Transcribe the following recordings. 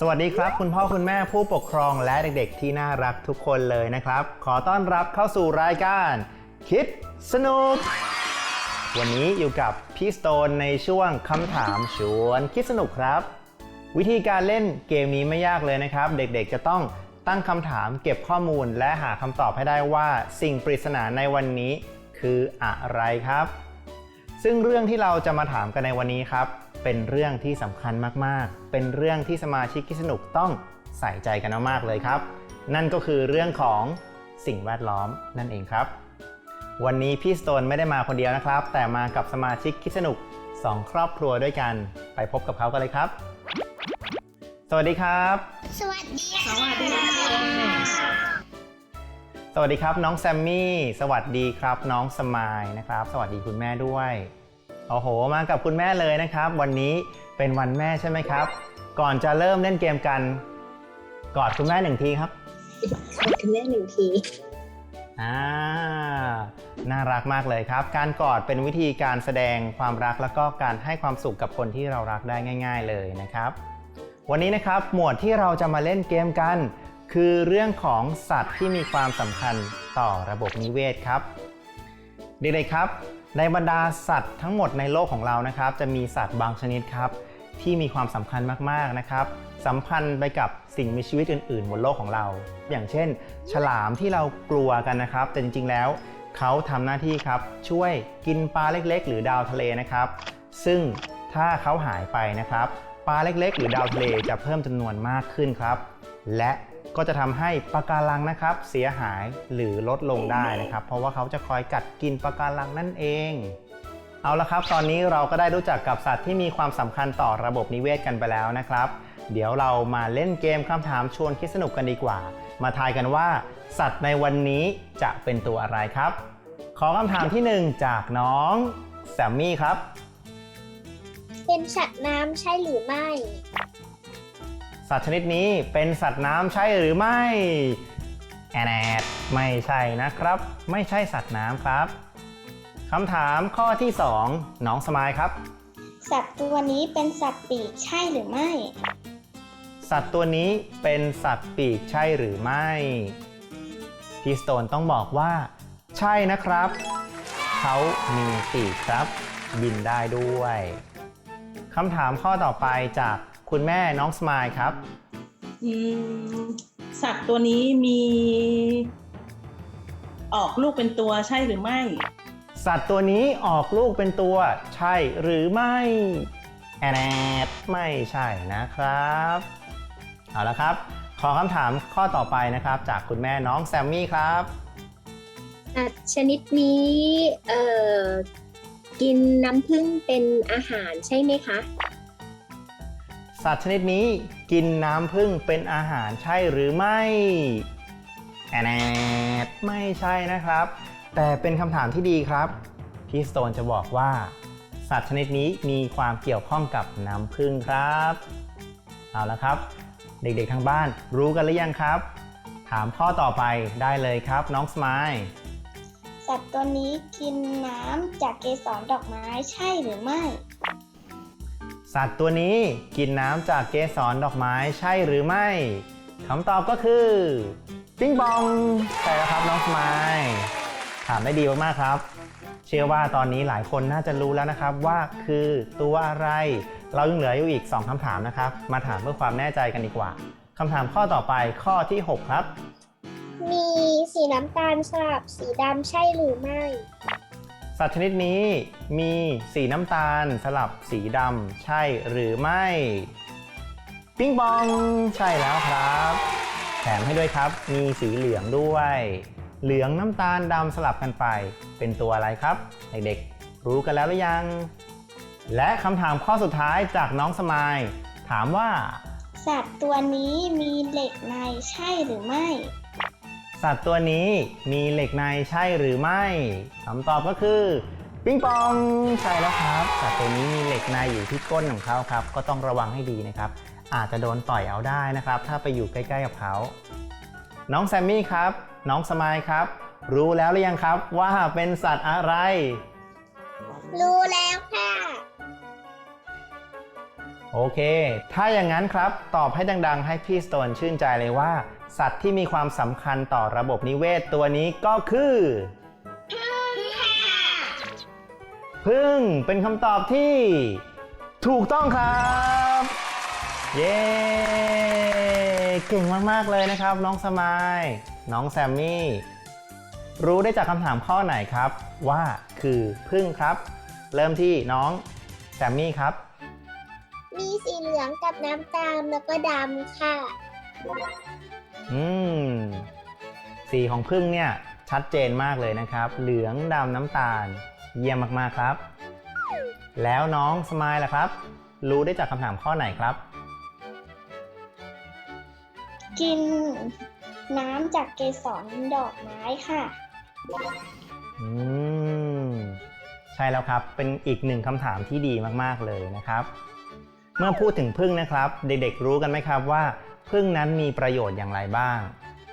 สวัสดีครับ คุณพ่อคุณแม่ผู้ปกครองและเด็กๆที่น่ารักทุกคนเลยนะครับ ขอต้อนรับเข้าสู่รายการคิดสนุก วันนี้อยู่กับพี่สโตนในช่วงคำถามชวนคิดสนุกครับ วิธีการเล่นเกมนี้ไม่ยากเลยนะครับ เด็กๆจะต้องตั้งคำถามเก็บข้อมูลและหาคำตอบให้ได้ว่าสิ่งปริศนาในวันนี้คืออะไรครับ ซึ่งเรื่องที่เราจะมาถามกันในวันนี้ครับ เป็นเรื่องที่สำคัญมากๆ เป็นเรื่องที่สมาชิกคิดสนุกต้องใส่ใจกันมากๆเลยครับ นั่นก็คือเรื่องของสิ่งแวดล้อมนั่นเองครับ วันนี้พี่สโตนไม่ได้มาคนเดียวนะครับ แต่มากับสมาชิกคิดสนุก 2 ครอบครัวด้วยกัน ไปพบกับเขากันเลยครับ สวัสดีครับ สวัสดีค่ะ สวัสดีค่ะ สวัสดีครับน้องแซมมี่ สวัสดีครับ น้องสมายนะครับ สวัสดีคุณแม่ด้วย โอ้โห มากับคุณแม่เลยนะครับ วันนี้เป็นวันแม่ใช่ไหมครับ ก่อนจะเริ่มเล่นเกมกัน กอดคุณแม่หนึ่งทีครับขอบคุณแม่หนึ่งทีอ่าน่ารักมากเลยครับ การกอดเป็นวิธีการแสดงความรักแล้วก็การให้ความสุขกับคนที่เรารักได้ง่าย ๆ เลยนะครับ วันนี้นะครับหมวดที่เราจะมาเล่นเกมกัน คือเรื่องของสัตว์ที่มีความสำคัญต่อระบบนิเวศครับเด็กๆครับ ในบรรดาสัตว์ทั้งหมดในโลกของเรานะครับ จะมีสัตว์บางชนิดครับ ที่มีความสำคัญมากๆนะครับสัมพันธ์ไปกับสิ่งมีชีวิตอื่นๆ บนโลกของเรา อย่างเช่น ฉลามที่เรากลัวกันนะครับ แต่จริงๆแล้วเขาทำหน้าที่ครับ ช่วยกินปลาเล็กๆ หรือดาวทะเลนะครับ ซึ่งถ้าเขาหายไปนะครับปลาเล็กๆ หรือดาวทะเลจะเพิ่มจำนวนมากขึ้นครับ และ ก็จะทำให้ปะการังนะครับ เสียหายหรือลดลงได้นะครับ เพราะว่าเขาจะคอยกัดกินปะการังนั่นเองเอาละครับ ตอนนี้เราก็ได้รู้จักกับสัตว์ที่มีความสำคัญต่อระบบนิเวศกันไปแล้วนะครับ เดี๋ยวเรามาเล่นเกมคำถามชวนคิดสนุกกันดีกว่า มาทายกันว่า สัตว์ในวันนี้จะเป็นตัวอะไรครับ ขอคำถามที่หนึ่งจากน้องแซมมี่ครับ เป็นสัตว์น้ำใช่หรือไม่ สัตว์ชนิดนี้เป็นสัตว์น้ำใช่หรือไม่แอนแอดไม่ใช่นะครับ ไม่ใช่สัตว์น้ำครับคำถามข้อที่ 2 น้องสมายครับ สัตว์ตัวนี้เป็นสัตว์ปีกใช่หรือไม่ สัตว์ตัวนี้เป็นสัตว์ปีกใช่หรือไม่พี่สโตนต้องบอกว่า ใช่นะครับ เขามีปีกครับ บินได้ด้วยคำถามข้อต่อไปจาก คุณแม่น้องสมายครับอืมสัตว์ตัวนี้มี ออกลูกเป็นตัวใช่หรือไม่ สัตว์ตัวนี้ออกลูกเป็นตัวใช่หรือไม่แอนแอดไม่ใช่นะครับ เอาละครับ ขอคำถามข้อต่อไปนะครับ จากคุณแม่น้องแซมมี่ครับ สัตว์ชนิดนี้ เอ่อ กินน้ำผึ้งเป็นอาหารใช่ไหมคะ สัตว์ชนิดนี้กินน้ำผึ้งเป็นอาหารใช่หรือไม่แอนแอดไม่ใช่นะครับ แต่เป็นคำถามที่ดีครับ พี่สโตนจะบอกว่า สัตว์ชนิดนี้มีความเกี่ยวข้องกับน้ำผึ้งครับ เอาละครับ เด็กๆทางบ้านรู้กันหรือยังครับ ถามข้อต่อไปได้เลยครับน้องสมายสัตว์ตัวนี้กินน้ำจากเกสรดอกไม้ใช่หรือไม่ สัตว์ตัวนี้กินน้ำจากเกสรดอกไม้ใช่หรือไม่คำตอบก็คือ ปิ้งบองใช่แล้วครับน้องสมายถามได้ดีมากๆครับ เชื่อว่าตอนนี้หลายคนน่าจะรู้แล้วนะครับว่าคือตัวอะไร เรายังเหลืออยู่อีก 2คำถามนะครับ มาถามเพื่อความแน่ใจกันดีกว่าคำถามข้อต่อไปข้อที่ 6 ครับ มีสีน้ำตาลสลับสีดำใช่หรือไม่ สัตว์ชนิดนี้มีสีน้ำตาลสลับสีดำใช่หรือไม่ ปิ้งบอง ใช่แล้วครับ แถมให้ด้วยครับ มีสีเหลืองด้วย เหลืองน้ำตาลดำสลับกันไป เป็นตัวอะไรครับ เด็กๆ รู้กันแล้วหรือยัง และคำถามข้อสุดท้ายจากน้องสมายถามว่า สัตว์ตัวนี้มีเหล็กในใช่หรือไม่ สัตว์ตัวนี้มีเหล็กในใช่หรือไม่คำตอบก็คือปิ้งปองใช่แล้วครับสัตว์ตัวนี้มีเหล็กในอยู่ที่ก้นของเขาครับ ก็ต้องระวังให้ดีนะครับ อาจจะโดนต่อยเอาได้นะครับ ถ้าไปอยู่ใกล้ๆกับเขา น้องแซมมี่ครับ น้องสมายครับ รู้แล้วหรือยังครับว่าเป็นสัตว์อะไร รู้แล้วค่ะ โอเค ถ้าอย่างนั้นครับ ตอบให้ดังๆ ให้พี่สโตนชื่นใจเลยว่า สัตว์ที่มีความสำคัญต่อระบบนิเวศตัวนี้ก็คือพึ่งเป็นคำตอบที่ ถูกต้องครับ เย้เก่งมากๆเลยนะครับ น้องสมาย น้องแซมมี่ รู้ได้จากคำถามข้อไหนครับ ว่าคือพึ่งครับ เริ่มที่น้องแซมมี่ครับ ลืองกับน้ำตาลแล้วก็ดำค่ะ อืม สีของพึ่งเนี่ย ชัดเจนมากเลยนะครับ เหลืองดำน้ำตาล เยี่ยมมากๆครับ แล้วน้องสมายล่ะครับ รู้ได้จากคำถามข้อไหนครับ กินน้ำจากเกสรดอกไม้ค่ะ อืม ใช่แล้วครับ เป็นอีกหนึ่งคำถามที่ดีมากๆเลยนะครับ เมื่อพูดถึงพึ่งนะครับ เด็กๆรู้กันไหมครับว่าพึ่งนั้นมีประโยชน์อย่างไรบ้าง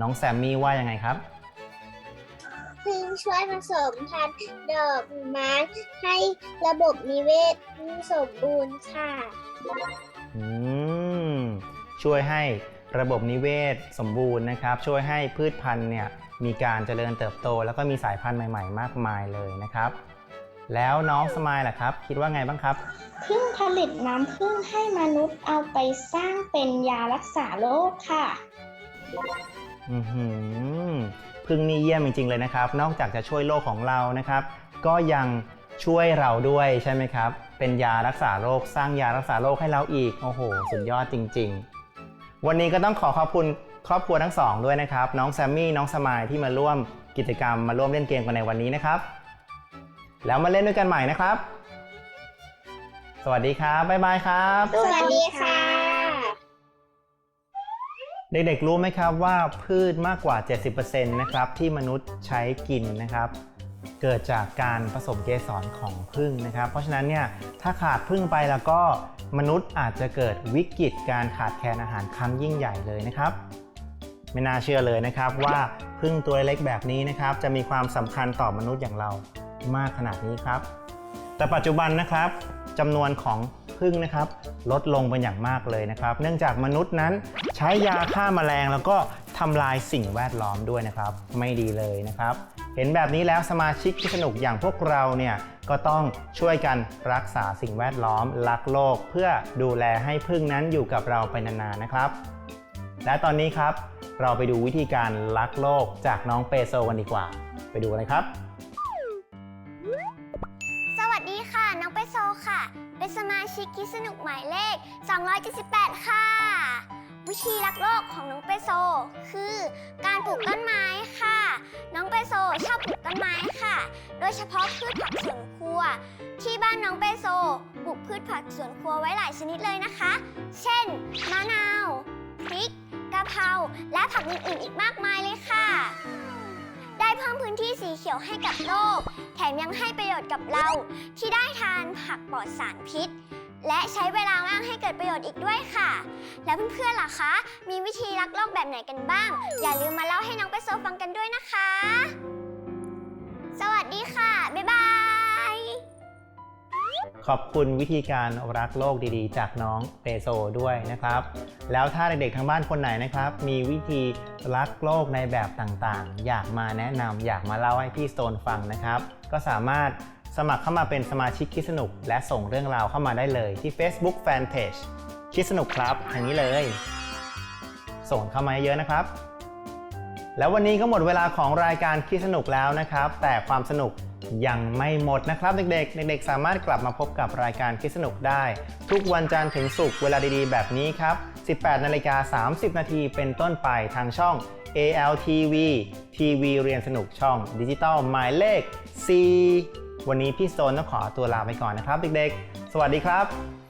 น้องแซมมี่ว่ายังไงครับพึ่งช่วยผสมพันธุ์ดอกไม้ให้ระบบนิเวศสมบูรณ์ค่ะ อืมช่วยให้ระบบนิเวศสมบูรณ์นะครับ ช่วยให้พืชพันธุ์เนี่ยมีการเจริญเติบโต แล้วก็มีสายพันธุ์ใหม่ ๆ มากมายเลยนะครับ แล้วน้องสมายล่ะครับ คิดว่าไงบ้างครับ พึ่งผลิตน้ำพึ่งให้มนุษย์เอาไปสร้างเป็นยารักษาโรคค่ะ อือหือพึ่งนี่เยี่ยมจริง ๆ เลยนะครับ นอกจากจะช่วยโลกของเรานะครับ ก็ยังช่วยเราด้วยใช่ไหมครับ เป็นยารักษาโรค สร้างยารักษาโรคให้เราอีก โอ้โห สุดยอดจริง ๆ วันนี้ก็ต้องขอขอบคุณครอบครัวทั้งสองด้วยนะครับ น้องแซมมี่ น้องสมายที่มาร่วมกิจกรรมมาร่วมเล่นเกมกันในวันนี้นะครับ แล้วมาเล่นด้วยกันใหม่นะครับ สวัสดีครับ บ๊ายบายครับ สวัสดีค่ะ เด็กๆรู้ไหมครับว่าพืชมากกว่า 70%นะครับที่มนุษย์ใช้กินนะครับ เกิดจากการผสมเกสรของผึ้งนะครับ เพราะฉะนั้นเนี่ยถ้าขาดผึ้งไปแล้วก็มนุษย์อาจจะเกิดวิกฤตการขาดแคลนอาหารครั้งยิ่งใหญ่เลยนะครับ ไม่น่าเชื่อเลยนะครับว่าผึ้งตัวเล็กแบบนี้นะครับ จะมีความสำคัญต่อมนุษย์อย่างเรา มากขนาดนี้ครับ แต่ปัจจุบันนะครับจำนวนของผึ้งนะครับ ลดลงเป็นอย่างมากเลยนะครับ เนื่องจากมนุษย์นั้นใช้ยาฆ่าแมลง แล้วก็ทำลายสิ่งแวดล้อมด้วยนะครับ ไม่ดีเลยนะครับ เห็นแบบนี้แล้วสมาชิกที่สนุกอย่างพวกเราเนี่ยก็ต้องช่วยกันรักษาสิ่งแวดล้อมรักโลก เพื่อดูแลให้ผึ้งนั้นอยู่กับเราไปนานๆนะครับ และตอนนี้ครับ เราไปดูวิธีการรักโลกจากน้องเปโซกันดีกว่า ไปดูเลยครับ เป็นสมาชิกคิดสนุกหมายเลข 278 ค่ะ วิธีรักโลกของน้องเปโซ คือการปลูกต้นไม้ค่ะ น้องเปโซชอบปลูกต้นไม้ค่ะ โดยเฉพาะพืชผักสวนครัว ที่บ้านน้องเปโซปลูกพืชผักสวนครัวไว้หลายชนิดเลยนะคะ เช่น มะนาว พริก กะเพรา และผักอื่นๆอีกมากมายเลยค่ะ เพิ่มพื้นที่สีเขียวให้กับโลก แถมยังให้ประโยชน์กับเรา ที่ได้ทานผักปลอดสารพิษ และใช้เวลาว่างให้เกิดประโยชน์อีกด้วยค่ะ แล้วเพื่อนๆล่ะคะ มีวิธีรักโลกแบบไหนกันบ้าง อย่าลืมมาเล่าให้น้องไปโซฟังกันด้วยนะคะ สวัสดีค่ะ บ๊ายบาย ขอบคุณวิธีการรักโลกดีๆ จากน้องเปโซด้วยนะครับ แล้วถ้าเด็กๆทางบ้านคนไหนนะครับ มีวิธีรักโลกในแบบต่างๆ อยากมาแนะนำอยากมาเล่าให้พี่สโตนฟังนะครับ ก็สามารถสมัครเข้ามาเป็นสมาชิกคิดสนุก และส่งเรื่องราวเข้ามาได้เลยที่ Facebook Fanpage คิดสนุกครับทางนี้เลย ส่งเข้ามาเยอะนะครับ แล้ววันนี้ก็หมดเวลาของรายการคิดสนุกแล้วนะครับ แต่ความสนุก ยังไม่หมดนะครับเด็กๆ เด็ก ๆ สามารถกลับมาพบกับรายการคิดสนุกได้ ทุกวันจันทร์ถึงศุกร์เวลาดีๆ แบบนี้ครับ 18นาฬิกา30 นาทีเป็นต้นไปทางช่อง ALTV ทีวีเรียนสนุกช่องดิจิตอลหมายเลข 4 วันนี้พี่โซนต้องขอตัวลาไปก่อนนะครับเด็กๆ สวัสดีครับ